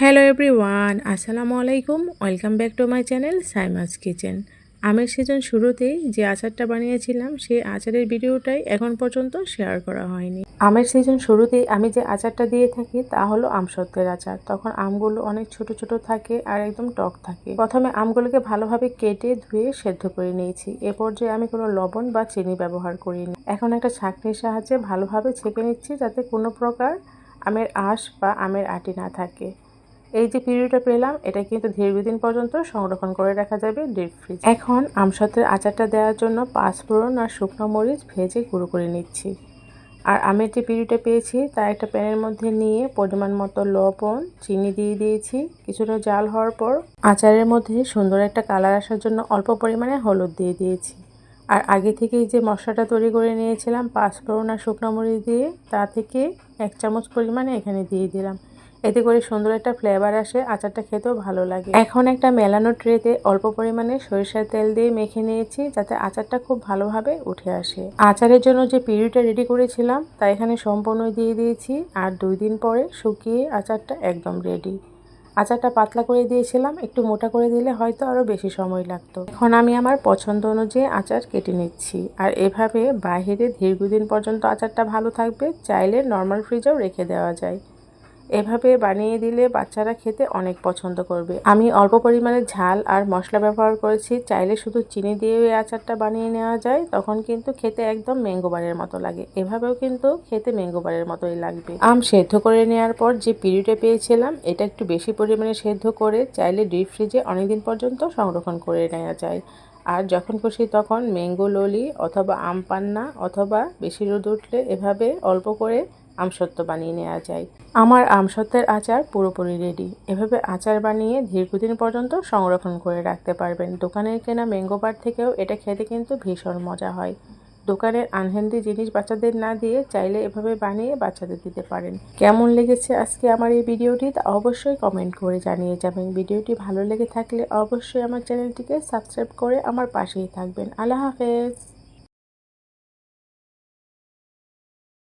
Hello everyone আসসালামু আলাইকুম welcome back to my channel Saima's kitchen আমের সিজন শুরুতেই যে আচারটা বানিয়েছিলাম, সেই আচারের ভিডিওটাই এখন পর্যন্ত শেয়ার করা হয়নি। আমের সিজন শুরুতেই আমি যে আচারটা দিয়ে থাকি, তা হলো আমসত্ত্বের আচার। তখন আমগুলো অনেক ছোট ছোট থাকে আর একদম টক থাকে। প্রথমে আমগুলোকে ভালোভাবে কেটে ধুয়ে সেদ্ধ করে নিয়েছি। এ পর্যায়ে আমি কোনো লবণ বা চিনি ব্যবহার করিনি। এখন একটা ছাঁকনির সাহায্যে ভালোভাবে ছেঁকে নিচ্ছি যাতে কোনো প্রকার আমের আঁশ বা আমের আটি না থাকে। এই যে পিউরিটা পেলাম, এটা কিন্তু দীর্ঘদিন পর্যন্ত সংরক্ষণ করে রাখা যাবে ডিপ ফ্রিজ এখন আমসত্বের আচারটা দেওয়ার জন্য পাঁচফোড়ন আর শুকনো মরিচ ভেজে গুঁড়ো করে নিচ্ছি। আর আমের যে পিউরিটা পেয়েছি, তা একটা প্যানের মধ্যে নিয়ে পরিমাণ মতো লবণ, চিনি দিয়ে দিয়েছি। কিছুটা জাল হওয়ার পর আচারের মধ্যে সুন্দর একটা কালার আসার জন্য অল্প পরিমাণে হলুদ দিয়ে দিয়েছি। আর আগে থেকেই যে মশলাটা তৈরি করে নিয়েছিলাম পাঁচফোড়ন আর শুকনো মরিচ দিয়ে, তা থেকে এক চামচ পরিমাণে এখানে দিয়ে দিলাম। এতে করে সুন্দর একটা ফ্লেভার আসে, আচারটা খেতেও ভালো লাগে। এখন একটা মেলানো ট্রেতে অল্প পরিমাণে সরিষার তেল দিয়ে মেখে নিয়েছি, যাতে আচারটা খুব ভালোভাবে উঠে আসে। আচারের জন্য যে পিউরিটা রেডি করেছিলাম, তা এখানে সম্পূর্ণ দিয়ে দিয়েছি আর দুই দিন পরে শুকিয়ে আচারটা একদম রেডি আচারটা পাতলা করে দিয়েছিলাম, একটু মোটা করে দিলে হয়তো আরও বেশি সময় লাগতো। এখন আমি আমার পছন্দ অনুযায়ী আচার কেটে নিচ্ছি, আর এভাবে বাহিরে দীর্ঘদিন পর্যন্ত আচারটা ভালো থাকবে, চাইলে নর্মাল ফ্রিজেও রেখে দেওয়া যায়। এভাবে বানিয়ে দিলে বাচ্চারা খেতে অনেক পছন্দ করবে। আমি অল্প পরিমাণে ঝাল আর মশলা ব্যবহার করেছি। চাইলে শুধু চিনি দিয়ে এই আচারটা বানিয়ে নেওয়া যায়। তখন কিন্তু খেতে একদম ম্যাঙ্গোবারের মতো লাগে। এভাবেও কিন্তু খেতে ম্যাঙ্গোবারের মতোই লাগবে। আম সেদ্ধ করে নেওয়ার পর যে পিড়িটা পেয়েছিলাম, এটা একটু বেশি পরিমাণে সেদ্ধ করে চাইলে ডিপ ফ্রিজে অনেকদিন পর্যন্ত সংরক্ষণ করে নেওয়া যায়। আর যখন খুশি তখন ম্যাঙ্গো ললি অথবা আম পান্না অথবা বেশি রোদ উঠলে এভাবে অল্প করে আমসত্ত্ব বানিয়ে নেওয়া যায়। আমার আমসত্ত্বের আচার পুরোপুরি রেডি এভাবে আচার বানিয়ে দীর্ঘদিন পর্যন্ত সংরক্ষণ করে রাখতে পারবেন। দোকানের কেনা ম্যাঙ্গো বার থেকেও এটা খেতে কিন্তু ভীষণ মজা হয়। দোকানের আনহেলদি জিনিস বাচ্চাদের না দিয়ে চাইলে এভাবে বানিয়ে বাচ্চাদের দিতে পারেন। কেমন লেগেছে আজকে আমার এই ভিডিওটি তা অবশ্যই কমেন্ট করে জানিয়ে যাবেন। ভিডিওটি ভালো লেগে থাকলে অবশ্যই আমার চ্যানেলটিকে সাবস্ক্রাইব করে আমার পাশেই থাকবেন। আল্লাহ হাফেজ!